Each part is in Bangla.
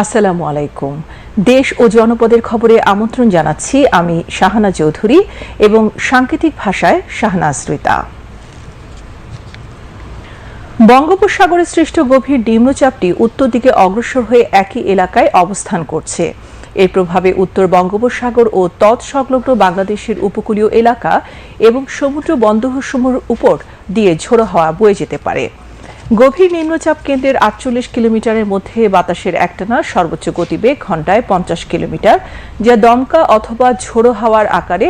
আসসালামু আলাইকুম। দেশ ও জনপদের খবরে আমন্ত্রণ জানাচ্ছি আমি শাহানা চৌধুরী এবং সাংকেতিক ভাষায় শাহনাজ রিতা বঙ্গোপসাগরে সৃষ্ট গভীর নিম্নচাপটি উত্তর দিকে অগ্রসর হয়ে একই এলাকায় অবস্থান করছে। এর প্রভাবে উত্তর বঙ্গোপসাগর ও তৎসংলগ্ন বাংলাদেশের উপকূলীয় এলাকা এবং সমুদ্র বন্দরসমূহের উপর দিয়ে ঝোড়ো হাওয়া বয়ে যেতে পারে। গভীর নিম্নচাপ কেন্দ্রের আটচল্লিশ কিলোমিটারের মধ্যে বাতাসের একটানা সর্বোচ্চ গতিবেগ ঘন্টায় পঞ্চাশ কিলোমিটার, যা দমকা অথবা ঝোড়ো হাওয়ার আকারে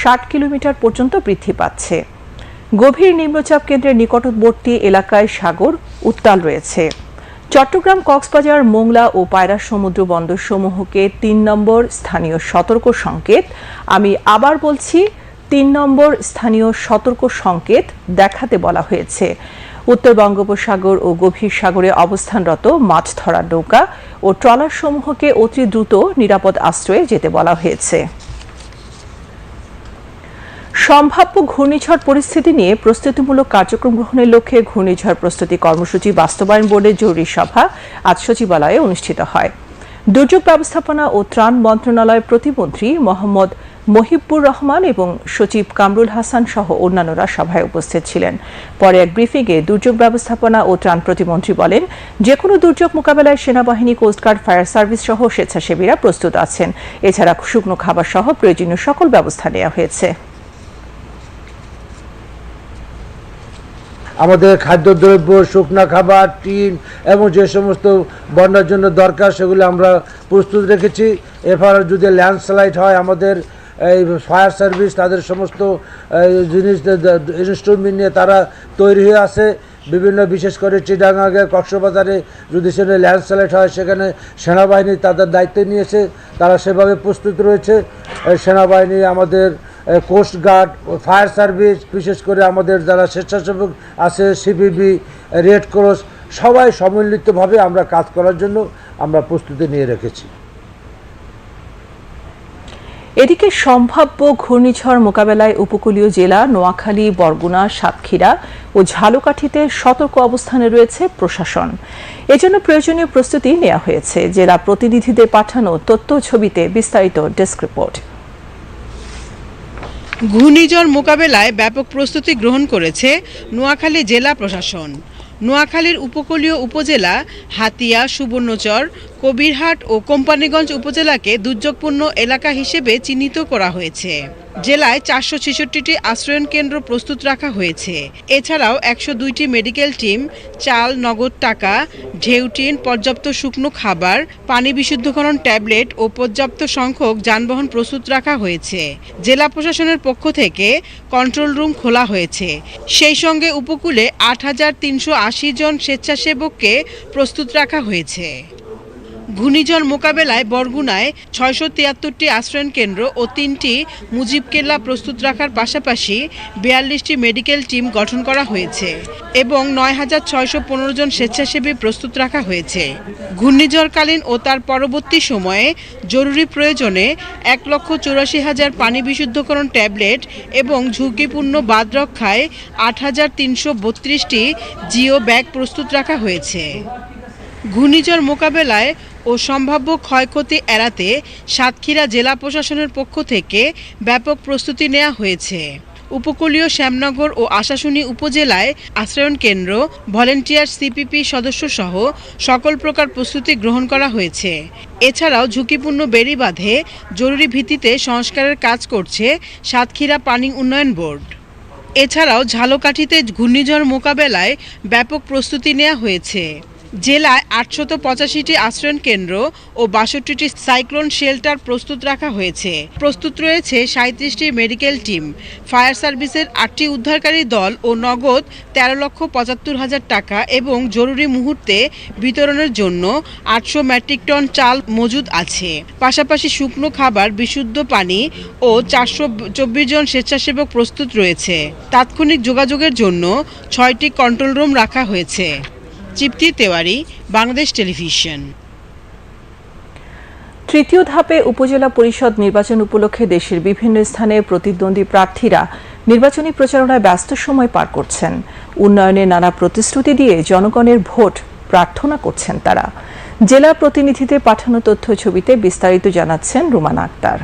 ষাট কিলোমিটার পর্যন্ত বৃদ্ধি পাচ্ছে। গভীর নিম্নচাপ কেন্দ্রের নিকটবর্তী এলাকায় সাগর উত্তাল রয়েছে। চট্টগ্রাম কক্সবাজার, মোংলা ও পায়রা সমুদ্র বন্দর সমূহকে তিন নম্বর স্থানীয় সতর্ক সংকেত। আমি আবার বলছি, তিন নম্বর স্থানীয় সতর্ক সংকেত দেখাতে বলা হয়েছে। উত্তর বঙ্গোপসাগর ও গভীর সাগরে অবস্থানরত মাছ ধরার নৌকা ও ট্রলার সমূহকে অতি দ্রুত নিরাপদ আশ্রয়ে যেতে বলা হয়েছে। সম্ভাব্য ঘূর্ণিঝড় পরিস্থিতি নিয়ে প্রস্তুতিমূলক কার্যক্রম গ্রহণের লক্ষ্যে ঘূর্ণিঝড় প্রস্তুতি কর্মসূচি বাস্তবায়ন বোর্ডের জরুরি সভা আজ সচিবালয়ে অনুষ্ঠিত হয়। দুর্যোগ ব্যবস্থাপনা ও ত্রাণ মন্ত্রণালয়ের প্রতিমন্ত্রী মোহাম্মদ মহিবুর রহমান এবং সচিব কামরুল হাসান সহ অন্যান্যরা সভায় উপস্থিত ছিলেন। পরে এক ব্রিফিংয়ে দুর্যোগ ব্যবস্থাপনা ও ত্রাণ প্রতিমন্ত্রী বলেন যে কোনো দুর্যোগ মোকাবেলায় সেনাবাহিনী কোস্টগার্ড ফায়ার সার্ভিস সহ স্বেচ্ছাসেবীরা প্রস্তুত আছেন। এছাড়া শুকনো খাবার সহ প্রয়োজনীয় সকল ব্যবস্থা নেওয়া হয়েছে। আমাদের খাদ্যদ্রব্য, শুকনা খাবার, টিন এবং যে সমস্ত বন্যার জন্য দরকার, সেগুলো আমরা প্রস্তুত রেখেছি। এরপর যদি ল্যান্ডস্লাইড হয় আমাদের এই ফায়ার সার্ভিস, তাদের সমস্ত জিনিস ইনস্ট্রুমেন্ট নিয়ে তারা তৈরি হয়ে আছে। বিভিন্ন, বিশেষ করে চিটাগাঙ্গে কক্সবাজারে যদি সেখানে ল্যান্ডস্লাইড হয়, সেখানে সেনাবাহিনী তাদের দায়িত্ব নিয়েছে। তারা সেভাবে প্রস্তুত রয়েছে। সেনাবাহিনী আমাদের কোস্ট গার্ড ফায়ার সার্ভিস, বিশেষ করে আমাদের যারা স্বেচ্ছাসেবক আছে সিপিবি রেড ক্রস সবাই সম্মিলিতভাবে আমরা কাজ করার জন্য আমরা প্রস্তুতি নিয়ে রেখেছি। এদিকে সম্ভাব্য ঘূর্ণিঝড় মোকাবেলায় উপকূলীয় জেলা নোয়াখালী, বরগুনা, সাতক্ষীরা ও ঝালকাঠিতে সতর্ক অবস্থানে রয়েছে প্রশাসন। এজন্য প্রয়োজনীয় প্রস্তুতি নেওয়া হয়েছে। জেলা প্রতিনিধিদের পাঠানো তথ্য ছবিতে বিস্তারিত ডেস্ক রিপোর্ট। ঘূর্ণিঝড় মোকাবেলায় ব্যাপক প্রস্তুতি গ্রহণ করেছে নোয়াখালী জেলা প্রশাসন। নোয়াখালীর উপকূলীয় উপজেলা হাতিয়া, সুবর্ণচর কবিরহাট ও কোম্পানিগঞ্জ উপজেলাকে দুর্যোগপূর্ণ এলাকা হিসেবে চিহ্নিত করা হয়েছে। জেলায় চারশো ছেষট্টিটি আশ্রয়ন কেন্দ্র প্রস্তুত রাখা হয়েছে। এছাড়াও একশো দুইটি মেডিকেল টিম, চাল, নগদ টাকা ঢেউটিন পর্যাপ্ত শুকনো খাবার, পানি বিশুদ্ধকরণ ট্যাবলেট ও পর্যাপ্ত সংখ্যক যানবাহন প্রস্তুত রাখা হয়েছে। জেলা প্রশাসনের পক্ষ থেকে কন্ট্রোল রুম খোলা হয়েছে। সেই সঙ্গে উপকূলে আট হাজার তিনশো আশি জন স্বেচ্ছাসেবককে প্রস্তুত রাখা হয়েছে। ঘূর্ণিঝড় মোকাবেলায় বরগুনায় ছয়শো তিয়াত্তরটি আশ্রয়ণ কেন্দ্র ও তিনটি মুজিব কেল্লা প্রস্তুত রাখার পাশাপাশি বিয়াল্লিশটি মেডিকেল টিম গঠন করা হয়েছে এবং নয় হাজার ছয়শো পনেরো জন স্বেচ্ছাসেবী প্রস্তুত রাখা হয়েছে। ঘূর্ণিঝড়কালীন ও তার পরবর্তী সময়ে জরুরি প্রয়োজনে এক লক্ষ চুরাশি হাজার পানি বিশুদ্ধকরণ ট্যাবলেট এবং ঝুঁকিপূর্ণ বাদ রক্ষায় আট হাজার তিনশো বত্রিশটি জিও ব্যাগ প্রস্তুত রাখা হয়েছে। ঘূর্ণিঝড় মোকাবেলায় ও সম্ভাব্য ক্ষয়ক্ষতি এড়াতে সাতক্ষীরা জেলা প্রশাসনের পক্ষ থেকে ব্যাপক প্রস্তুতি নেওয়া হয়েছে। উপকূলীয় শ্যামনগর ও আশাশুনি উপজেলায় আশ্রয়ণ কেন্দ্র, ভলেন্টিয়ার সিপিপি সদস্য সহ সকল প্রকার প্রস্তুতি গ্রহণ করা হয়েছে। এছাড়াও ঝুঁকিপূর্ণ বেড়িবাঁধে জরুরি ভিত্তিতে সংস্কারের কাজ করছে সাতক্ষীরা পানি উন্নয়ন বোর্ড। এছাড়াও ঝালকাঠিতে ঘূর্ণিঝড় মোকাবেলায় ব্যাপক প্রস্তুতি নেওয়া হয়েছে। জেলায় আটশত পঁচাশিটি আশ্রয়ণ কেন্দ্র ও বাষট্টিটি সাইক্লোন শেল্টার প্রস্তুত রাখা হয়েছে। প্রস্তুত রয়েছে সাঁত্রিশটি মেডিকেল টিম। ফায়ার সার্ভিসের আটটি উদ্ধারকারী দল ও নগদ তেরো লক্ষ পঁচাত্তর হাজার টাকা এবং জরুরি মুহূর্তে বিতরণের জন্য আটশো মেট্রিক টন চাল মজুদ আছে। পাশাপাশি শুকনো খাবার, বিশুদ্ধ পানি ও চারশো চব্বিশ জন স্বেচ্ছাসেবক প্রস্তুত রয়েছে। তাৎক্ষণিক যোগাযোগের জন্য ছয়টি কন্ট্রোল রুম রাখা হয়েছে। চিপ্তি তেওয়ারি, বাংলাদেশ টেলিভিশন। তৃতীয় ধাপে উপজেলা পরিষদ নির্বাচন উপলক্ষে দেশের বিভিন্ন স্থানে প্রতিদ্বন্দ্বী প্রার্থীরা নির্বাচনী প্রচারণায় ব্যস্ত সময় পার করছেন। উন্নয়নে নানা প্রতিশ্রুতি দিয়ে জনগণের ভোট প্রার্থনা করছেন তারা। জেলা প্রতিনিধিদের পাঠানো তথ্য ছবিতে বিস্তারিত জানাচ্ছেন রুমানা আক্তার।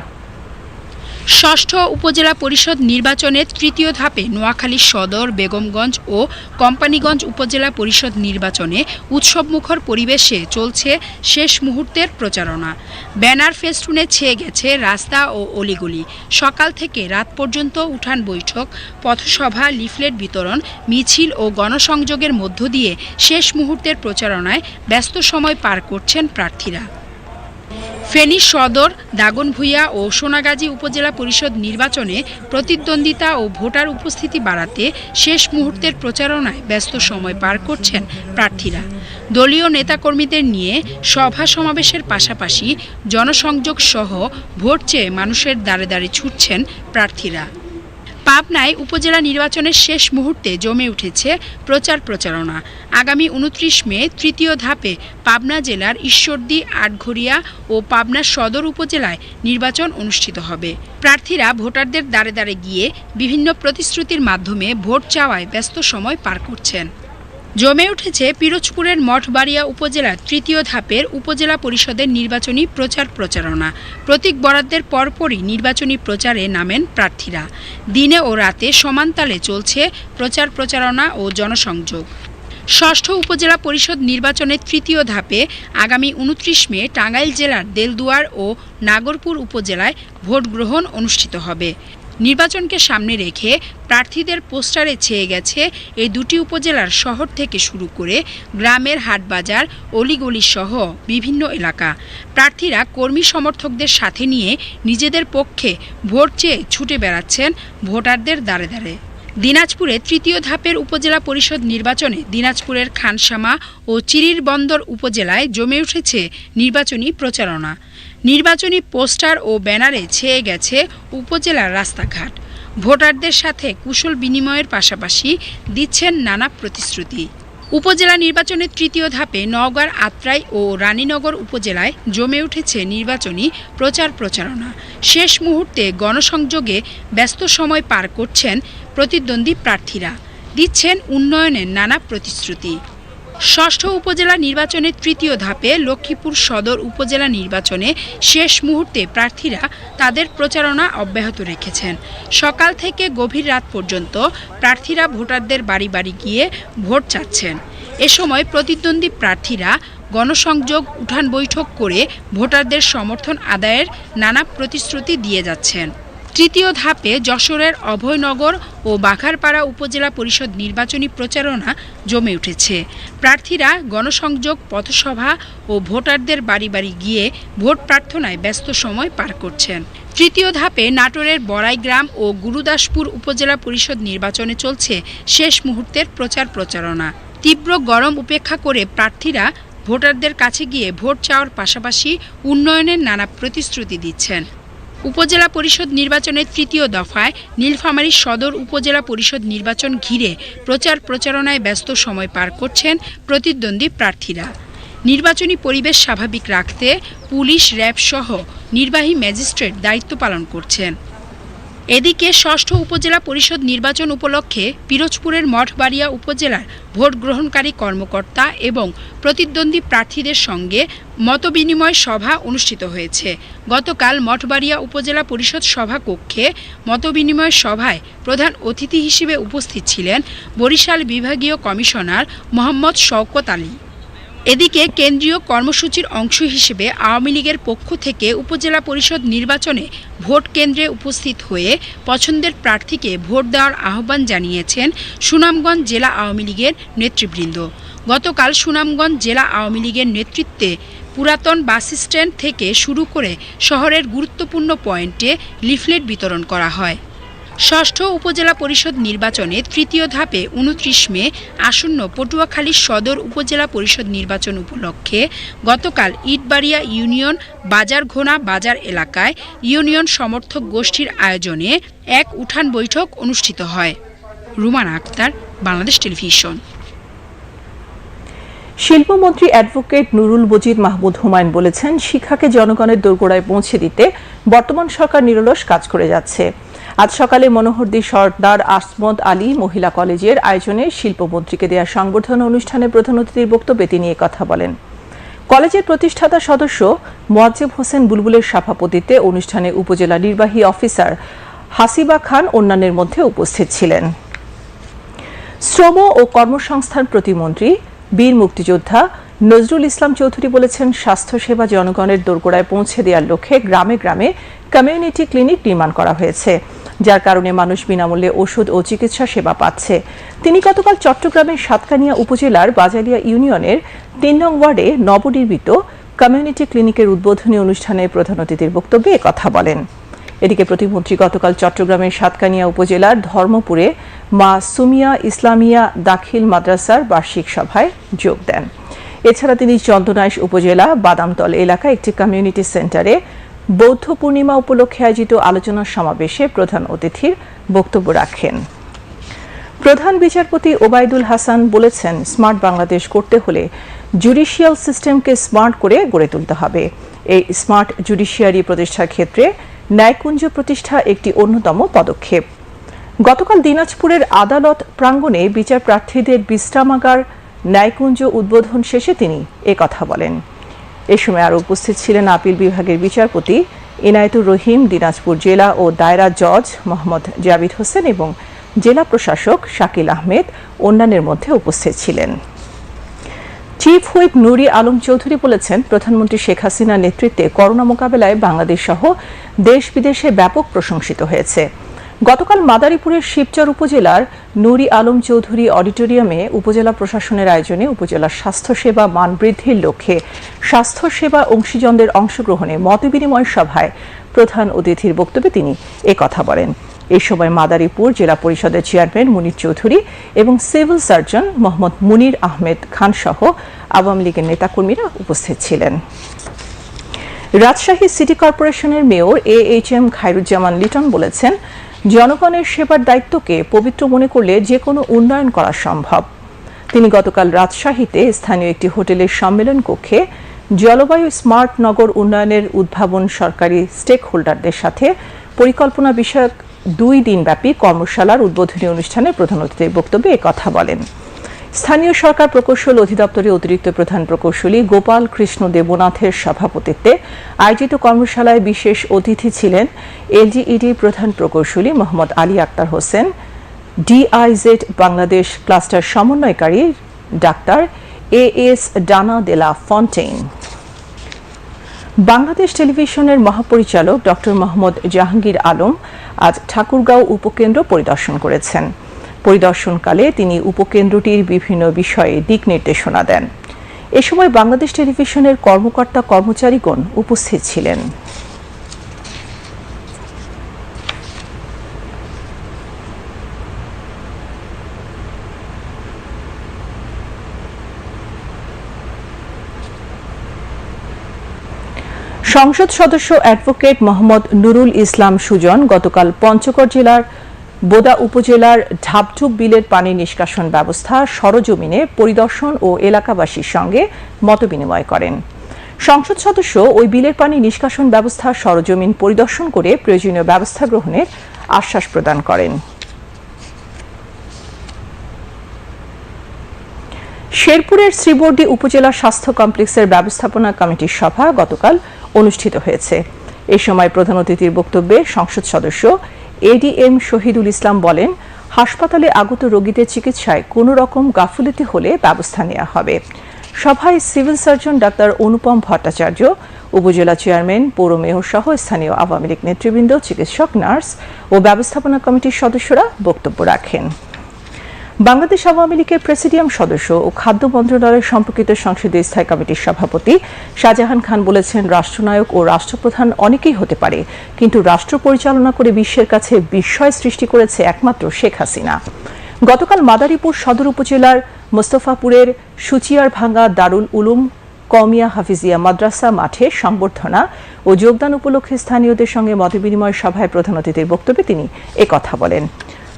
ষষ্ঠ উপজেলা পরিষদ নির্বাচনের তৃতীয় ধাপে নোয়াখালী সদর, বেগমগঞ্জ ও কোম্পানিগঞ্জ উপজেলা পরিষদ নির্বাচনে উৎসবমুখর পরিবেশে চলছে শেষ মুহূর্তের প্রচারণা। ব্যানার ফেস্টুনে ছেয়ে গেছে রাস্তা ও অলিগলি। সকাল থেকে রাত পর্যন্ত উঠান বৈঠক, পথসভা, লিফলেট বিতরণ, মিছিল ও গণসংযোগের মধ্য দিয়ে শেষ মুহূর্তের প্রচারণায় ব্যস্ত সময় পার করছেন প্রার্থীরা। ফেনী সদর, দাগনভূঞা ও সোনাগাজী উপজেলা পরিষদ নির্বাচনে প্রতিদ্বন্দ্বিতা ও ভোটার উপস্থিতি বাড়াতে শেষ মুহূর্তের প্রচারণায় ব্যস্ত সময় পার করছেন প্রার্থীরা। দলীয় নেতাকর্মীদের নিয়ে সভা সমাবেশের পাশাপাশি জনসংযোগ সহ ভোট চেয়ে মানুষের দ্বারে দ্বারে ছুটছেন প্রার্থীরা। পাবনায় উপজেলা নির্বাচনের শেষ মুহূর্তে জমে উঠেছে প্রচার প্রচারণা। আগামী উনত্রিশ মে তৃতীয় ধাপে পাবনা জেলার ঈশ্বরদী, আটঘরিয়া ও পাবনা সদর উপজেলায় নির্বাচন অনুষ্ঠিত হবে। প্রার্থীরা ভোটারদের দ্বারে দ্বারে গিয়ে বিভিন্ন প্রতিশ্রুতির মাধ্যমে ভোট চাওয়ায় ব্যস্ত সময় পার করছেন। জমে উঠেছে পিরোজপুরের মঠবাড়িয়া উপজেলার তৃতীয় ধাপের উপজেলা পরিষদের নির্বাচনী প্রচার প্রচারণা। প্রতীক বরাদ্দের পরপরই নির্বাচনী প্রচারে নামেন প্রার্থীরা। দিনে ও রাতে সমানতালে চলছে প্রচার প্রচারণা ও জনসংযোগ। ষষ্ঠ উপজেলা পরিষদ নির্বাচনের তৃতীয় ধাপে আগামী উনত্রিশ মে টাঙ্গাইল জেলার দেলদুয়ার ও নাগরপুর উপজেলায় ভোট গ্রহণ অনুষ্ঠিত হবে। নির্বাচনকে সামনে রেখে প্রার্থীদের পোস্টারে ছেয়ে গেছে এই দুটি উপজেলার শহর থেকে শুরু করে গ্রামের হাটবাজার, অলিগলি সহ বিভিন্ন এলাকা। প্রার্থীরা কর্মী সমর্থকদের সাথে নিয়ে নিজেদের পক্ষে ভোট চেয়ে ছুটে বেড়াচ্ছেন ভোটারদের দ্বারে দ্বারে। দিনাজপুরে তৃতীয় ধাপের উপজেলা পরিষদ নির্বাচনে দিনাজপুরের খানসামা ও চিরিরবন্দর উপজেলায় জমে উঠেছে নির্বাচনী প্রচারণা। নির্বাচনী পোস্টার ও ব্যানারে ছেয়ে গেছে উপজেলার রাস্তাঘাট। ভোটারদের সাথে কুশল বিনিময়ের পাশাপাশি দিচ্ছেন নানা প্রতিশ্রুতি। উপজেলা নির্বাচনের তৃতীয় ধাপে নওগাঁর আত্রাই ও রানীনগর উপজেলায় জমে উঠেছে নির্বাচনী প্রচার প্রচারণা। শেষ মুহূর্তে গণসংযোগে ব্যস্ত সময় পার করছেন প্রতিদ্বন্দ্বী প্রার্থীরা। দিচ্ছেন উন্নয়নের নানা প্রতিশ্রুতি। ষষ্ঠ উপজেলা নির্বাচনের তৃতীয় ধাপে লক্ষ্মীপুর সদর উপজেলা নির্বাচনে শেষ মুহূর্তে প্রার্থীরা তাদের প্রচারণা অব্যাহত রেখেছেন। সকাল থেকে গভীর রাত পর্যন্ত প্রার্থীরা ভোটারদের বাড়ি বাড়ি গিয়ে ভোট চাচ্ছেন। এ সময় প্রতিদ্বন্দ্বী প্রার্থীরা গণসংযোগ, উঠান বৈঠক করে ভোটারদের সমর্থন আদায়ের নানা প্রতিশ্রুতি দিয়ে যাচ্ছেন। তৃতীয় ধাপে যশোরের অভয়নগর ও বাঘারপাড়া উপজেলা পরিষদ নির্বাচনী প্রচারণা জমে উঠেছে। প্রার্থীরা গণসংযোগ, পথসভা ও ভোটারদের বাড়ি বাড়ি গিয়ে ভোট প্রার্থনায় ব্যস্ত সময় পার করছেন। তৃতীয় ধাপে নাটোরের বড়াইগ্রাম ও গুরুদাসপুর উপজেলা পরিষদ নির্বাচনে চলছে শেষ মুহূর্তের প্রচার প্রচারণা। তীব্র গরম উপেক্ষা করে প্রার্থীরা ভোটারদের কাছে গিয়ে ভোট চাওয়ার পাশাপাশি উন্নয়নের নানা প্রতিশ্রুতি দিচ্ছেন। উপজেলা পরিষদ নির্বাচনের তৃতীয় দফায় নীলফামারী সদর উপজেলা পরিষদ নির্বাচন ঘিরে প্রচার প্রচারণায় ব্যস্ত সময় পার করছেন প্রতিদ্বন্দ্বী প্রার্থীরা। নির্বাচনী পরিবেশ স্বাভাবিক রাখতে পুলিশ, র্যাব সহ নির্বাহী ম্যাজিস্ট্রেট দায়িত্ব পালন করছেন। এদিকে ষষ্ঠ উপজেলা পরিষদ নির্বাচন উপলক্ষে পিরোজপুরের মঠবাড়িয়া উপজেলার ভোট গ্রহণকারী কর্মকর্তা এবং প্রতিদ্বন্দ্বী প্রার্থীদের সঙ্গে মতবিনিময় সভা অনুষ্ঠিত হয়েছে। গতকাল মঠবাড়িয়া উপজেলা পরিষদ সভা কক্ষে মতবিনিময় সভায় প্রধান অতিথি হিসেবে উপস্থিত ছিলেন বরিশাল বিভাগীয় কমিশনার মোহাম্মদ শওকত আলী। এদিকে কেন্দ্রীয় কর্মসূচির অংশ হিসেবে আওয়ামী লীগের পক্ষ থেকে উপজেলা পরিষদ নির্বাচনে ভোট কেন্দ্রে উপস্থিত হয়ে পছন্দের প্রার্থীকে ভোট দেওয়ার আহ্বান জানিয়েছেন সুনামগঞ্জ জেলা আওয়ামী লীগের নেতৃবৃন্দ। গতকাল সুনামগঞ্জ জেলা আওয়ামী লীগের নেতৃত্বে পুরাতন বাস স্ট্যান্ড থেকে শুরু করে শহরের গুরুত্বপূর্ণ পয়েন্টে লিফলেট বিতরণ করা হয়। ষষ্ঠ উপজেলা পরিষদ নির্বাচনে তৃতীয় ধাপে উনত্রিশ মে আসন্ন পটুয়াখালী সদর উপজেলা পরিষদ নির্বাচন উপলক্ষে গতকাল ইটবাড়িয়া ইউনিয়ন বাজারঘোনা বাজার এলাকায় ইউনিয়ন সমর্থক গোষ্ঠীর আয়োজনে এক উঠান বৈঠক অনুষ্ঠিত হয়। রুমানা আক্তার, বাংলাদেশ টেলিভিশন। শিল্পমন্ত্রী অ্যাডভোকেট নুরুল বজির মাহমুদ হুমায়ুন বলেছেন, শিক্ষাকে জনগণের দোরগোড়ায় পৌঁছে দিতে বর্তমান সরকার নিরলস কাজ করে যাচ্ছে। আজ সকালে মনোহরদি সর্দার আসমদ আলী মহিলা কলেজের আয়োজনে শিল্পমন্ত্রীকে দেওয়া সংবর্ধনা অনুষ্ঠানে প্রধান অতিথির বক্তব্যে তিনি কথা বলেন। কলেজের প্রতিষ্ঠাতা সদস্য মোয়াজ্জেব হোসেন বুলবুলের সভাপতিত্বে অনুষ্ঠানে উপজেলা নির্বাহী অফিসার হাসিবা খান অন্যান্যের মধ্যে উপস্থিত ছিলেন। শ্রম ও কর্মসংস্থান প্রতিমন্ত্রী, বীর মুক্তিযোদ্ধা নজরুল ইসলাম চৌধুরী বলেছেন, স্বাস্থ্যসেবা জনগণের দোরগোড়ায় পৌঁছে দেওয়ার লক্ষ্যে গ্রামে গ্রামে কমিউনিটি ক্লিনিক নির্মাণ করা হয়েছে, যার কারণে মানুষ বিনামূল্যে ওষুধ ও চিকিৎসা সেবা পাচ্ছে। তিনি গতকাল চট্টগ্রামের সাতকানিয়া উপজেলার বাজালিয়া ইউনিয়নের তিন নং ওয়ার্ডে নবনির্মিত কমিউনিটি ক্লিনিকের উদ্বোধনী অনুষ্ঠানে প্রধান অতিথির বক্তব্যে কথা বলেন। এদিকে প্রতিমন্ত্রী গতকাল চট্টগ্রামের সাতকানিয়া উপজেলার ধর্মপুরে মা সুমিয়া ইসলামিয়া দাখিল মাদ্রাসার বার্ষিক সভায় যোগ দেন। এছাড়া তিনি চন্দনাইশ উপজেলা বাদামতল এলাকা একটি কমিউনিটি সেন্টারে বৌদ্ধ পূর্ণিমা উপলক্ষে আয়োজিত আলোচনা সমাবেশে প্রধান অতিথির বক্তব্য রাখেন। প্রধান বিচারপতি ওবায়দুল হাসান বলেছেন, স্মার্ট বাংলাদেশ করতে হলে জুডিশিয়াল সিস্টেমকে স্মার্ট করে গড়ে তুলতে হবে। এই স্মার্ট জুডিশিয়ারি প্রতিষ্ঠার ক্ষেত্রে ন্যায়কুঞ্জ প্রতিষ্ঠা একটি অন্যতম পদক্ষেপ। গতকাল দিনাজপুরের আদালত প্রাঙ্গণে বিচার প্রার্থীদের বিশ্রামাগার ন্যায়কুঞ্জ উদ্বোধন শেষে তিনি কথা বলেন। এ সময় আরও উপস্থিত ছিলেন আপিল বিভাগের বিচারপতি ইনায়েতুর রহিম, দিনাজপুর জেলা ও দায়রা জজ মোহাম্মদ জাবিদ হোসেন এবং জেলা প্রশাসক শাকিল আহমেদ অন্যান্যের মধ্যে উপস্থিত ছিলেন। চিফ হুইপ নুরি আলম চৌধুরী বলেছেন, প্রধানমন্ত্রী শেখ হাসিনার নেতৃত্বে করোনা মোকাবেলায় বাংলাদেশ সহ দেশ বিদেশে ব্যাপক প্রশংসিত হয়েছে। গতকাল মাদারীপুরের শিবচর উপজেলার নুরি আলম চৌধুরী অডিটোরিয়ামে উপজেলা প্রশাসনের আয়োজনে উপজেলার স্বাস্থ্যসেবা মান বৃদ্ধির লক্ষ্যে স্বাস্থ্যসেবা অংশীজনদের অংশগ্রহণে মতবিনিময় সভায় প্রধান অতিথির বক্তব্যে তিনি কথা বলেন। এই সময় মাদারীপুর জেলা পরিষদের চেয়ারম্যান মুনির চৌধুরী এবং সিভিল সার্জন মোহাম্মদ মুনির আহমেদ খান সহ আওয়ামী লীগের নেতাকর্মীরা উপস্থিত ছিলেন। রাজশাহী সিটি কর্পোরেশনের mayor A H M Khairuzzaman Liton বলেছেন জনগণের সেবার দায়িত্বকে পবিত্র মনে করলে যে কোনো উন্নয়ন করা সম্ভব। তিনি গতকাল রাজশাহীতে স্থানীয় একটি হোটেলের সম্মেলন কক্ষে জলবায়ু স্মার্ট নগর উন্নয়নের উদ্ভাবন সরকারি স্টেক হোল্ডারদের সাথে পরিকল্পনা বিষয়ক দুই দিনব্যাপী কর্মশালার উদ্বোধনী অনুষ্ঠানে প্রধান অতিথির বক্তব্যে কথা বলেন। স্থানীয় সরকার প্রকৌশল অধিদপ্তরের অতিরিক্ত প্রধান প্রকৌশলী গোপাল কৃষ্ণ দেবনাথের সভাপতিত্বে আয়োজিত কর্মশালায় বিশেষ অতিথি ছিলেন এলজিইডি প্রধান প্রকৌশলী মোহাম্মদ আলী আক্তার হোসেন, ডিআইজেড বাংলাদেশ ক্লাস্টার সমন্বয়কারী doctor A S Dana Dela Fontaine, Bangladesh টেলিভিশনের মহাপরিচালক ডক্টর মোহাম্মদ জাহাঙ্গীর আলম আজ ঠাকুরগাঁও উপকেন্দ্র পরিদর্শন করেছেন। পরিদর্শনকালে তিনি উপকেন্দ্রটির বিভিন্ন বিষয়ে দিক নির্দেশনা দেন। এ সময় বাংলাদেশ টেলিভিশনের কর্মকর্তা কর্মচারীগণ উপস্থিত ছিলেন। সংসদ সদস্য অ্যাডভোকেট মোহাম্মদ নুরুল ইসলাম সুজন গতকাল পঞ্চগড় জেলার বোদা উপজেলার ঢাবঢুব বিলের পানি নিষ্কাশন ব্যবস্থা সরজমিনে পরিদর্শন ও এলাকাবাসীর সঙ্গে মতবিনিময় করেন। সংসদ সদস্য ওই বিলের পানি নিষ্কাশন ব্যবস্থা সরজমিন পরিদর্শন করে প্রয়োজনীয় ব্যবস্থা গ্রহণের আশ্বাস প্রদান করেন। শেরপুরের শ্রীবর্দী উপজেলা স্বাস্থ্য কমপ্লেক্সের ব্যবস্থাপনা কমিটির সভা গতকাল অনুষ্ঠিত হয়েছে। এ সময় প্রধান অতিথির বক্তব্যে সংসদ সদস্য এডিএম শহীদুল ইসলাম বলেন, হাসপাতালে আগত রোগীদের চিকিৎসায় কোনো রকম গাফিলতি হলে ব্যবস্থা নেওয়া হবে। সভায় সিভিল সার্জন ডাক্তার অনুপম ভট্টাচার্য, উপজেলা চেয়ারম্যান, পৌর মেয়র সহ স্থানীয় আওয়ামী লীগ নেতৃবৃন্দ, চিকিৎসক, নার্স ও ব্যবস্থাপনা কমিটির সদস্যরা বক্তব্য রাখেন। বাংলাদেশ আওয়ামী লীগের প্রেসিডিয়াম সদস্য ও খাদ্য মন্ত্রণালয়ের সম্পর্কিত সংসদীয় স্থায়ী কমিটির সভাপতি শাহজাহান খান বলেছেন, রাষ্ট্রনায়ক ও রাষ্ট্রপ্রধান অনেকেই হতে পারে, কিন্তু রাষ্ট্র পরিচালনা করে বিশ্বের কাছে বিস্ময় সৃষ্টি করেছে একমাত্র শেখ হাসিনা। গতকাল মাদারীপুর সদর উপজেলার মোস্তফাপুরের সুচিয়ার ভাঙ্গা দারুল উলুম কমিয়া হাফিজিয়া মাদ্রাসা মাঠে সংবর্ধনা ও যোগদান উপলক্ষে স্থানীয়দের সঙ্গে মতবিনিময় সভায় প্রধান অতিথির বক্তব্যে তিনি একথা বলেন।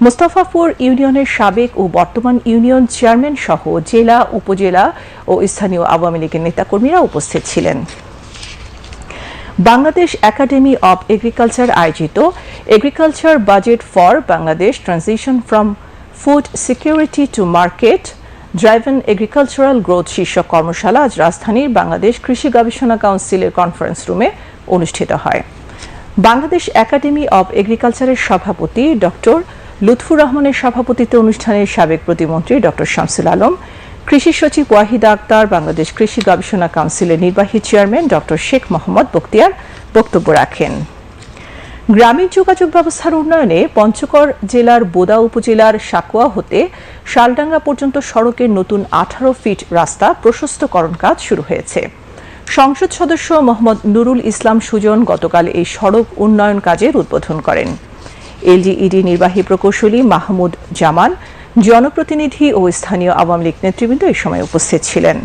মোস্তফাপুর ইউনিয়নের সাবেক ও বর্তমান ইউনিয়ন চেয়ারম্যান সহ জেলা, উপজেলা ও স্থানীয় আওয়ামী লীগের নেতাকর্মীরা উপস্থিত ছিলেন। বাংলাদেশ একাডেমি অব এগ্রিকালচার আয়োজিত agriculture budget for Bangladesh transition from food security to market driven agricultural growth শীর্ষক কর্মশালা আজ রাজধানীর বাংলাদেশ কৃষি গবেষণা কাউন্সিলের কনফারেন্স রুমে অনুষ্ঠিত হয়। বাংলাদেশ একাডেমি অব এগ্রিকালচারের সভাপতি ডক্টর লুৎফুর রহমানের সভাপতিত্বে অনুষ্ঠানের সাবেক প্রতিমন্ত্রী ডক্টর শামসুল আলম, কৃষি সচিব ওয়াহিদা আক্তার, বাংলাদেশ কৃষি গবেষণা কাউন্সিলের নির্বাহী চেয়ারম্যান ডক্টর শেখ মোহাম্মদ বক্তিয়ার বক্তব্য রাখেন। গ্রামীণ যোগাযোগ ব্যবস্থার উন্নয়নে পঞ্চগড় জেলার বোদা উপজেলার সাকুয়া হতে শালডাঙ্গা পর্যন্ত সড়কের নতুন আঠারো ফিট রাস্তা প্রশস্তকরণ কাজ শুরু হয়েছে। সংসদ সদস্য মোহাম্মদ নুরুল ইসলাম সুজন গতকাল এই সড়ক উন্নয়ন কাজের উদ্বোধন করেন। এলজিইডি নির্বাহী প্রকৌশলী মাহমুদ জামান, জনপ্রতিনিধি ও স্থানীয় আওয়ামী লীগ নেতৃবৃন্দ এই সময় উপস্থিত ছিলেন।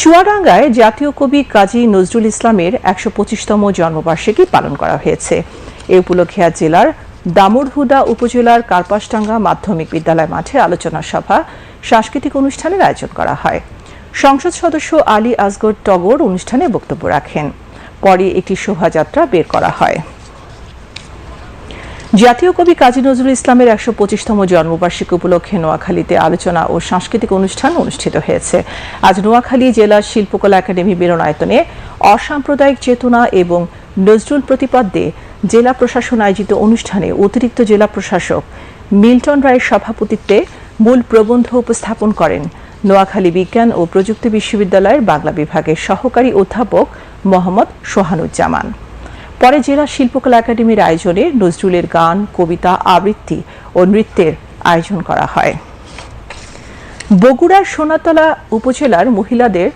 চুয়াডাঙ্গায় জাতীয় কবি কাজী নজরুল ইসলামের একশো পঁচিশতম জন্মবার্ষিকী পালন করা হয়েছে। এ উপলক্ষে আজ জেলার দামুড়হুদা উপজেলার কার্পাসডাঙ্গা মাধ্যমিক বিদ্যালয় মাঠে আলোচনা সভা, সাংস্কৃতিক অনুষ্ঠানের আয়োজন করা হয়। সংসদ সদস্য আলী আসগর টগর অনুষ্ঠানে বক্তব্য রাখেন। পরে একটি শোভাযাত্রা বের করা হয়। জাতীয় কবি কাজী নজরুল ইসলামের একশো পঁচিশতম জন্মবার্ষিকী উপলক্ষে নোয়াখালীতে আলোচনা ও সাংস্কৃতিক অনুষ্ঠান অনুষ্ঠিত হয়েছে। আজ নোয়াখালী জেলা শিল্পকলা একাডেমি মিলনায়তনে অসাম্প্রদায়িক চেতনা এবং নজরুল প্রতিপাদ্যে জেলা প্রশাসন আয়োজিত অনুষ্ঠানে অতিরিক্ত জেলা প্রশাসক মিল্টন রায়ের সভাপতিত্বে মূল প্রবন্ধ উপস্থাপন করেন নোয়াখালী বিজ্ঞান ও প্রযুক্তি বিশ্ববিদ্যালয়ের বাংলা বিভাগের সহকারী অধ্যাপক মোহাম্মদ সোহানুজ্জামান। পরে জেলা শিল্পকলা একাডেমির আয়োজনে নজরুলের গান, কবিতা, আবৃত্তি ও নৃত্যের আয়োজন করা হয়। বগুড়ার সোনাতলা উপজেলার মহিলাদের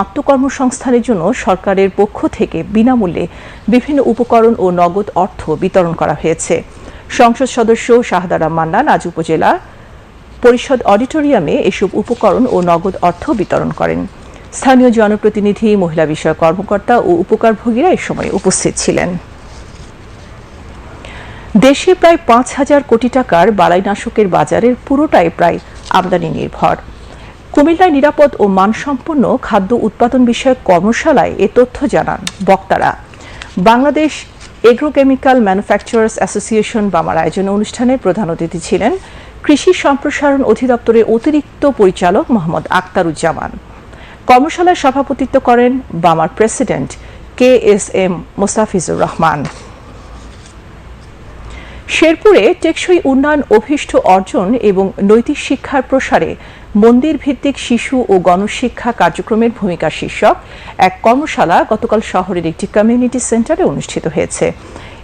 আত্মকর্মসংস্থানের জন্য সরকারের পক্ষ থেকে বিনামূল্যে বিভিন্ন উপকরণ ও নগদ অর্থ বিতরণ করা হয়েছে। সংসদ সদস্য শাহদারা মান্নান আজ উপজেলা পরিষদ অডিটোরিয়ামে এসব উপকরণ ও নগদ অর্থ বিতরণ করেন। স্থানীয় জনপ্রতিনিধি, মহিলা বিষয়ক কর্মকর্তা ও উপকারভোগীরা এ সময় উপস্থিত ছিলেন। দেশে প্রায় পাঁচ হাজার কোটি টাকার বালাইনাশকের বাজারের পুরোটাই প্রায় আমদানি নির্ভর। কুমিল্লায় নিরাপদ ও মানসম্পন্ন খাদ্য উৎপাদন বিষয়ক কর্মশালায় এ তথ্য জানান বক্তারা। বাংলাদেশ এগ্রোকেমিক্যাল ম্যানুফ্যাকচারার্স অ্যাসোসিয়েশন বামার আয়োজনে অনুষ্ঠানে প্রধান অতিথি ছিলেন কৃষি সম্প্রসারণ অধিদপ্তরের অতিরিক্ত পরিচালক মোহাম্মদ আক্তারুজ্জামান কর্মশালায় সভাপতিত্ব করেন বামার president K S M Mostafizur Rahman. শেরপুরে টেকসই উন্নয়ন অভিষ্ট অর্জন এবং নৈতিক শিক্ষার প্রসারে মন্দির ভিত্তিক শিশু ও গণশিক্ষা কার্যক্রমের ভূমিকা শীর্ষক এক কর্মশালা গতকাল শহরের একটি কমিউনিটি সেন্টারে অনুষ্ঠিত হয়েছে।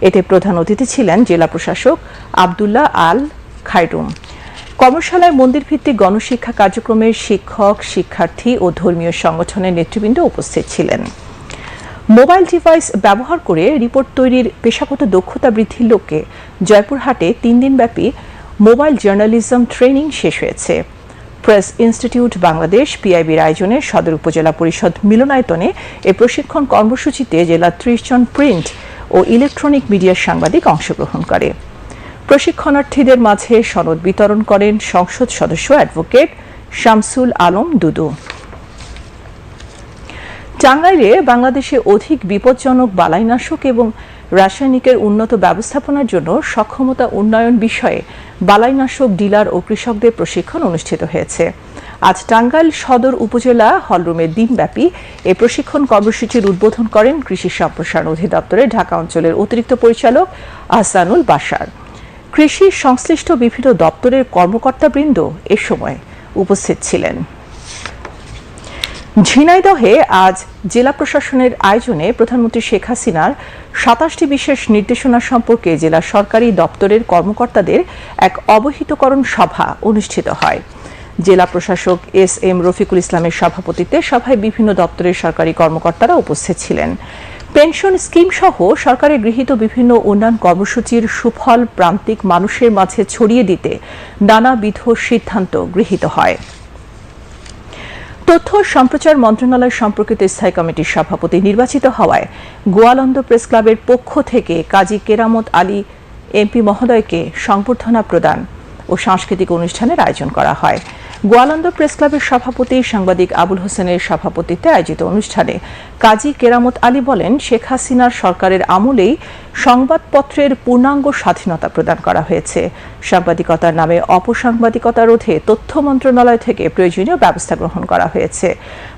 এতে প্রধান অতিথি ছিলেন জেলা প্রশাসক আবদুল্লাহ আল খাইরুম কর্মশালায় মন্দির ভিত্তিক গণশিক্ষা কার্যক্রমের শিক্ষক, শিক্ষার্থী ও ধর্মীয় সংগঠনের নেতৃবৃন্দ উপস্থিত ছিলেন। মোবাইল ডিভাইস ব্যবহার করে রিপোর্ট তৈরির পেশাগত দক্ষতা বৃদ্ধির লক্ষ্যে জয়পুরহাটে তিন দিনব্যাপী মোবাইল জার্নালিজম ট্রেনিং শেষ হয়েছে। প্রেস ইনস্টিটিউট বাংলাদেশ পিআইবির আয়োজনে সদর উপজেলা পরিষদ মিলনায়তনে এ প্রশিক্ষণ কর্মসূচিতে জেলা ত্রিশ জন প্রিন্ট ও ইলেকট্রনিক মিডিয়ার সাংবাদিক অংশগ্রহণ করে। প্রশিক্ষণার্থীদের মাঝে সনদ বিতরণ করেন সংসদ সদস্য অ্যাডভোকেট শামসুল আলম দুদু। টাঙ্গাইলে বাংলাদেশে অধিক বিপজ্জনক বালাইনাশক এবং রাসায়নিকের উন্নত ব্যবস্থাপনার জন্য সক্ষমতা উন্নয়ন বিষয়ে বালাইনাশক ডিলার ও কৃষকদের প্রশিক্ষণ অনুষ্ঠিত হয়েছে। আজ টাঙ্গাইল সদর উপজেলা হলরুমের দিনব্যাপী এ প্রশিক্ষণ কর্মসূচির উদ্বোধন করেন কৃষি সম্প্রসারণ অধিদপ্তরের ঢাকা অঞ্চলের অতিরিক্ত পরিচালক আহসানুল বাসার কৃষি সংশ্লিষ্ট বিভিন্ন দপ্তরের কর্মকর্তাবৃন্দ এ সময় উপস্থিত ছিলেন। ঝিনাইদহে আজ জেলা প্রশাসনের আয়োজনে প্রধানমন্ত্রী শেখ হাসিনার সাতাশটি বিশেষ নির্দেশনা সম্পর্কে জেলা সরকারি দপ্তরের কর্মকর্তাদের এক অবহিতকরণ সভা অনুষ্ঠিত হয়। জেলা প্রশাসক এস এম রফিকুল ইসলামের সভাপতিত্বে সভায় বিভিন্ন দপ্তরের সরকারি কর্মকর্তারা উপস্থিত ছিলেন। পেনশন স্কিম সহ সরকারের গৃহীত বিভিন্ন উন্নয়ন কর্মসূচির সুফল প্রান্তিক মানুষের মাঝে ছড়িয়ে দিতে নানাবিধ সিদ্ধান্ত গৃহীত হয়। তথ্য সম্প্রচার মন্ত্রণালয় সম্পর্কিত স্থায়ী কমিটির সভাপতি নির্বাচিত হওয়ায় গোয়ালন্দ প্রেস ক্লাবের পক্ষ থেকে কাজী কেরামত আলী এমপি মহোদয়কে সংবর্ধনা প্রদান ও সাংস্কৃতিক অনুষ্ঠানের আয়োজন করা হয়। গোয়ালন্দ প্রেস ক্লাবের সভাপতি সাংবাদিক আবুল হোসেনের সভাপতিত্বে আয়োজিত অনুষ্ঠানে কাজী কেরামত আলী বলেন, শেখ হাসিনার সরকারের আমলেই সংবাদপত্রের পূর্ণাঙ্গ স্বাধীনতা প্রদান করা হয়েছে। সাংবাদিকতার নামে অপসাংবাদিকতা রোধে তথ্য মন্ত্রণালয় থেকে প্রয়োজনীয় ব্যবস্থা গ্রহণ করা হয়েছে।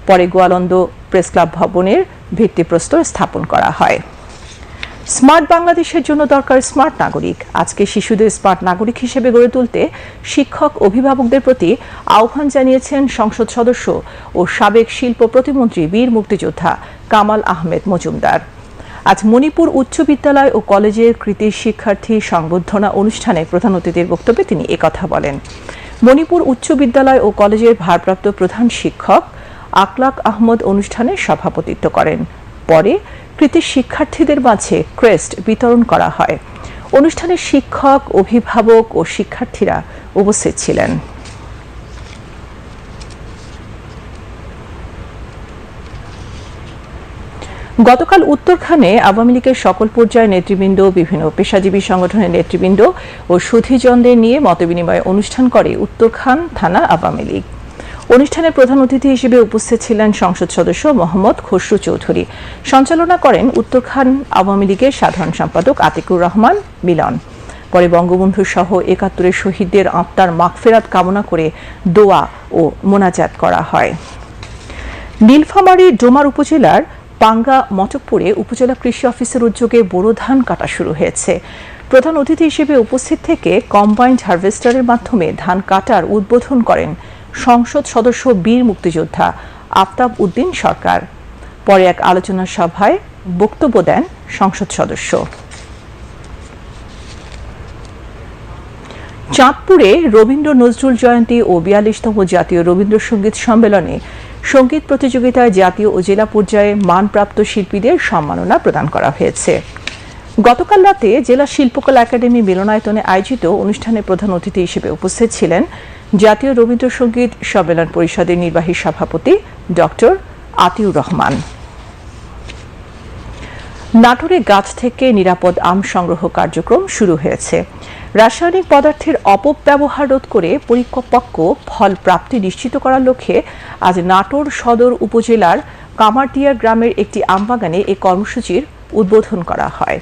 পরে গোয়ালন্দ প্রেস ক্লাব ভবনের ভিত্তিপ্রস্তর স্থাপন করা হয়। স্মার্ট বাংলাদেশের জন্য দরকার স্মার্ট নাগরিক। আজকে শিশুদের স্মার্ট নাগরিক হিসেবে গড়ে তুলতে শিক্ষক, অভিভাবকদের প্রতি আহ্বান জানিয়েছেন সংসদ সদস্য ও সাবেক শিল্প প্রতিমন্ত্রী বীর মুক্তিযোদ্ধা কামাল আহমেদ মজুমদার। আজ মণিপুর উচ্চ বিদ্যালয় ও কলেজের কৃতি শিক্ষার্থী সংবর্ধনা অনুষ্ঠানে প্রধান অতিথির বক্তব্যে তিনি একথা বলেন। মণিপুর উচ্চ বিদ্যালয় ও কলেজের ভারপ্রাপ্ত প্রধান শিক্ষক আকলাক আহমদ অনুষ্ঠানে সভাপতিত্ব করেন। পরে কৃতি শিক্ষার্থীদের মাঝে ক্রেস্ট বিতরণ করা হয়। অনুষ্ঠানে শিক্ষক, অভিভাবক ও শিক্ষার্থীরা উপস্থিত ছিলেন। গতকাল উত্তরখানে আওয়ামী লীগের সকল পর্যায়ের নেতৃবৃন্দ, বিভিন্ন পেশাজীবী সংগঠনের নেতৃবৃন্দ ও সুধীজনদের নিয়ে মতবিনিময় অনুষ্ঠান করে উত্তরখান থানা আওয়ামী লীগ। অনুষ্ঠানে প্রধান অতিথি হিসেবে উপস্থিত ছিলেন সংসদ সদস্য মোহাম্মদ খসরু চৌধুরী। সঞ্চালনা করেন উত্তরখান আওয়ামী লীগের সাধারণ সম্পাদক আতিকুর রহমান মিলন। পরে বঙ্গবন্ধু সহ একাত্তরের শহীদদের আত্মার মাগফেরাত কামনা করে দোয়া ও মোনাজাত করা হয়। নীলফামারী ডোমার উপজেলার পাঙ্গা মটকপুরে উপজেলা কৃষি অফিসের উদ্যোগে বোরো ধান কাটা শুরু হয়েছে। প্রধান অতিথি হিসেবে উপস্থিত থেকে কম্বাইন্ড হারভেস্টারের মাধ্যমে ধান কাটার উদ্বোধন করেন সংসদ সদস্য বীর মুক্তিযোদ্ধা আফতাব উদ্দিন সরকার। পরে এক আলোচনা সভায় বক্তব্য দেন সংসদ সদস্য। চাঁদপুরে রবীন্দ্র নজরুল জয়ন্তী ও বিয়াল্লিশতম জাতীয় রবীন্দ্রসঙ্গীত সম্মেলনে সংগীত প্রতিযোগিতায় জাতীয় ও জেলা পর্যায়ে মানপ্রাপ্ত শিল্পীদের সম্মাননা প্রদান করা হয়েছে। গতকাল রাতে জেলা শিল্পকলা একাডেমি মিলনায়তনে আয়োজিত অনুষ্ঠানে প্রধান অতিথি হিসেবে উপস্থিত ছিলেন জাতীয় রবীন্দ্রসঙ্গীত সম্মেলন পরিষদের নির্বাহী সভাপতি ডক্টর আতিউর রহমান। নাটোরে গাছ থেকে নিরাপদ আম সংগ্রহ কার্যক্রম শুরু হয়েছে। রাসায়নিক পদার্থের অপব্যবহার রোধ করে পরিপক্ক ফল প্রাপ্তি নিশ্চিত করার লক্ষ্যে আজ নাটোর সদর উপজেলার কামারটিয়া গ্রামের একটি আমবাগানে এই কর্মসূচির উদ্বোধন করা হয়।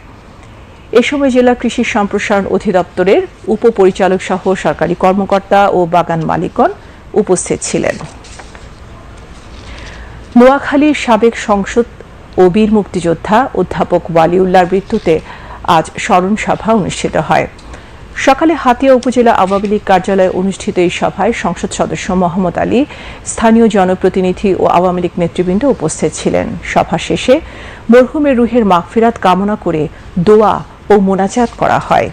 এ সময় জেলা কৃষি সম্প্রসারণ অধিদপ্তরের উপপরিচালক সহ সরকারি কর্মকর্তা ও বাগান মালিকগণ উপস্থিত ছিলেন। নোয়াখালীর সাবেক সংসদ ও বীর মুক্তিযোদ্ধা অধ্যাপক ওয়ালিউল্লাহর মৃত্যুতে আজ স্মরণ সভা অনুষ্ঠিত হয়। সকালে হাতিয়া উপজেলা আওয়ামী লীগ কার্যালয়ে অনুষ্ঠিত এই সভায় সংসদ সদস্য মোহাম্মদ আলী, স্থানীয় জনপ্রতিনিধি ও আওয়ামী লীগ নেতৃবৃন্দ উপস্থিত ছিলেন। সভা শেষে মরহুমের রুহের মাগফিরাত কামনা করে দোয়া ও মোনাজাত করা হয়।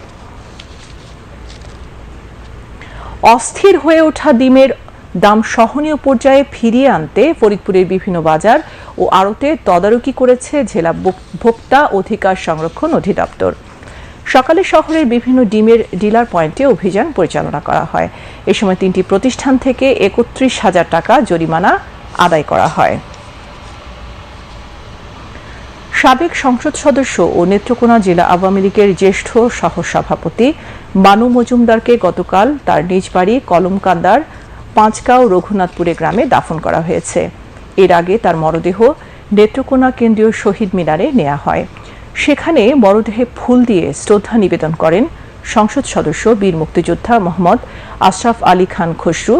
অস্থির হয়ে ওঠা ডিমের দাম সহনীয় পর্যায়ে ফিরিয়ে আনতে ফরিদপুরের বিভিন্ন বাজার ও আড়তে তদারকি করেছে জেলা ভোক- ভোক্তা অধিকার সংরক্ষণ অধিদপ্তর। সকালে শহরের বিভিন্ন ডিমের ডিলার পয়েন্টে অভিযান পরিচালনা করা হয়। এ সময় তিনটি প্রতিষ্ঠান থেকে একত্রিশ হাজার টাকা জরিমানা আদায় করা হয়। সাবেক সংসদ সদস্য ও নেত্রকোনা জেলা আওয়ামী লীগের জ্যেষ্ঠ সহসভাপতি বানু মজুমদারকে গতকাল তার নিজ বাড়ি কলমকান্দার পাঁচগাঁও রঘুনাথপুরে গ্রামে দাফন করা হয়েছে। এর আগে তার মরদেহ নেত্রকোনা কেন্দ্রীয় শহীদ মিনারে নেওয়া হয়। সেখানে মরদেহে ফুল দিয়ে শ্রদ্ধা নিবেদন করেন সংসদ সদস্য বীর মুক্তিযোদ্ধা মোহাম্মদ আশরাফ আলী খান খসরু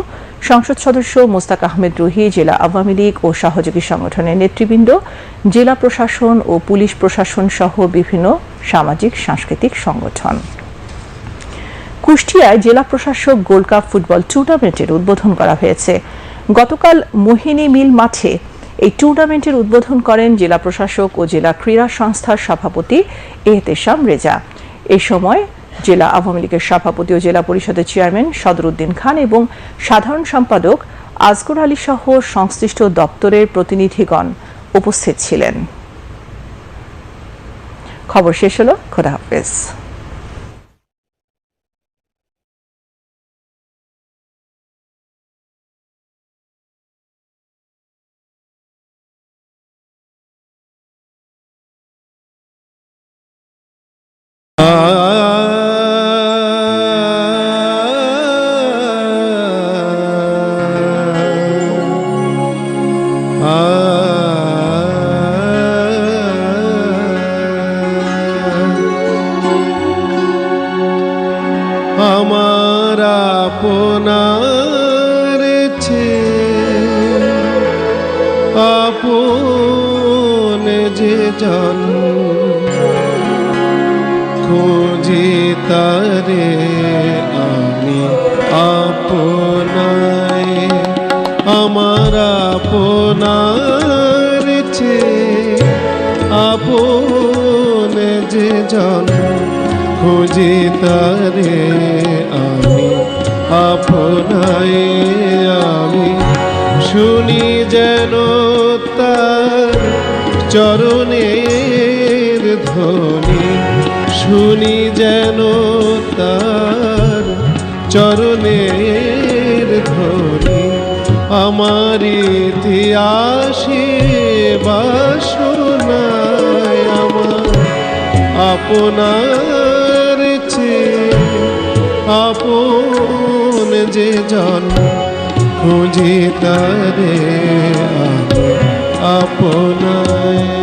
সংসদ সদস্য মোস্তাক আহমেদ রুহি, জেলা আওয়ামী লীগ ও সহযোগী সংগঠনের নেতৃবৃন্দ, জেলা প্রশাসন ও পুলিশ প্রশাসন সহ বিভিন্ন সামাজিক, সাংস্কৃতিক সংগঠন। কুষ্টিয়ায় জেলা প্রশাসক গোল্ড কাপ ফুটবল টুর্নামেন্টের উদ্বোধন করা হয়েছে। গতকাল মোহিনী মিল মাঠে এই টুর্নামেন্টের উদ্বোধন করেন জেলা প্রশাসক ও জেলা ক্রীড়া সংস্থার সভাপতি এহতেশাম রেজা। এ সময় জেলা আওয়ামী লীগের সভাপতি ও জেলা পরিষদের চেয়ারম্যান সদরুদ্দিন খান এবং সাধারণ সম্পাদক আজগর আলী সহ সংশ্লিষ্ট দপ্তরের প্রতিনিধিগণ উপস্থিত ছিলেন। খবর শেষ হলো। খোদা হাফেজ। খুঁজি তারে আমি, আপনাই আমি। শুনি যেন তার চরণের ধ্বনি, শুনি যেন তার চরণের ধ্বনি। আমার ইতিহাসে বাসনায় আমার আপনার আপন যে জন খুঁজি তারে আপনায়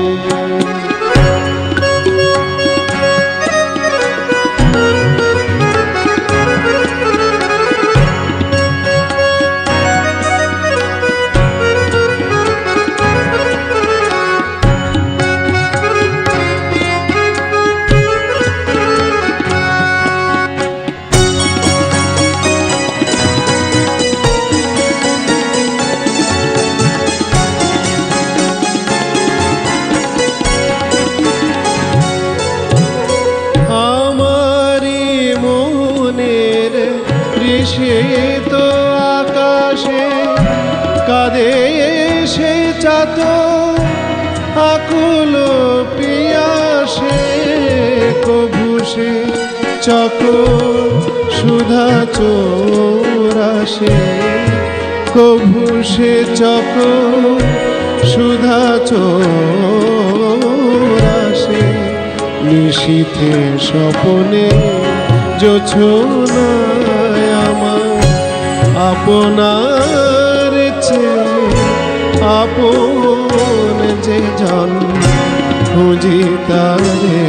কভুষে চক সুধা চোরাসে নিশীথে স্বপনে জোছনায় আমার আপনার আপন যে জন খুঁজি তারে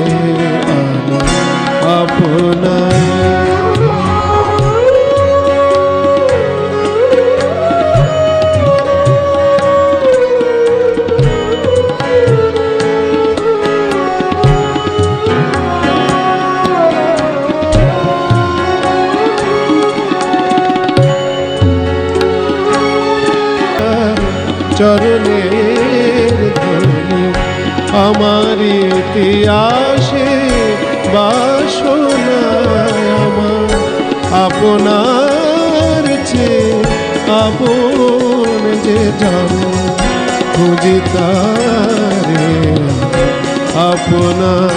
আপনার চে আপন যে যাব খুঁজি তারে আপনার।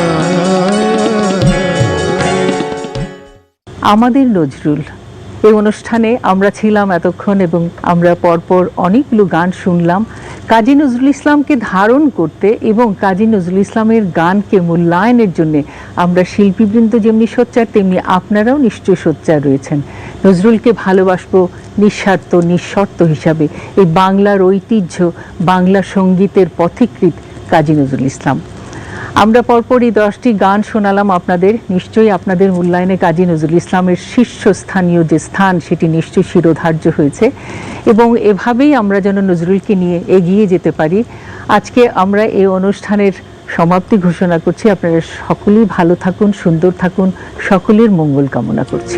আমাদের নজরুল এই অনুষ্ঠানে আমরা ছিলাম এতক্ষণ এবং আমরা পরপর অনেকগুলো গান শুনলাম। কাজী নজরুল ইসলামকে ধারণ করতে এবং কাজী নজরুল ইসলামের গানকে মূল্যায়নের জন্য আমরা শিল্পীবৃন্দ যেমনি সোচ্চার, তেমনি আপনারাও নিশ্চয়ই সোচ্চার রয়েছেন। নজরুলকে ভালোবাসবো নিঃস্বার্থ, নিঃশর্ত হিসাবে। এই বাংলার ঐতিহ্য, বাংলা সঙ্গীতের পথিকৃৎ কাজী নজরুল ইসলাম। আমরা পরপরই দশটি গান শোনালাম আপনাদের। নিশ্চয়ই আপনাদের মূল্যায়নে কাজী নজরুল ইসলামের শীর্ষস্থানীয় যে স্থান, সেটি নিশ্চয়ই শিরোধার্য হয়েছে। এবং এভাবেই আমরা যেন নজরুলকে নিয়ে এগিয়ে যেতে পারি। আজকে আমরা এই অনুষ্ঠানের সমাপ্তি ঘোষণা করছি। আপনারা সকলেই ভালো থাকুন, সুন্দর থাকুন। সকলের মঙ্গল কামনা করছি।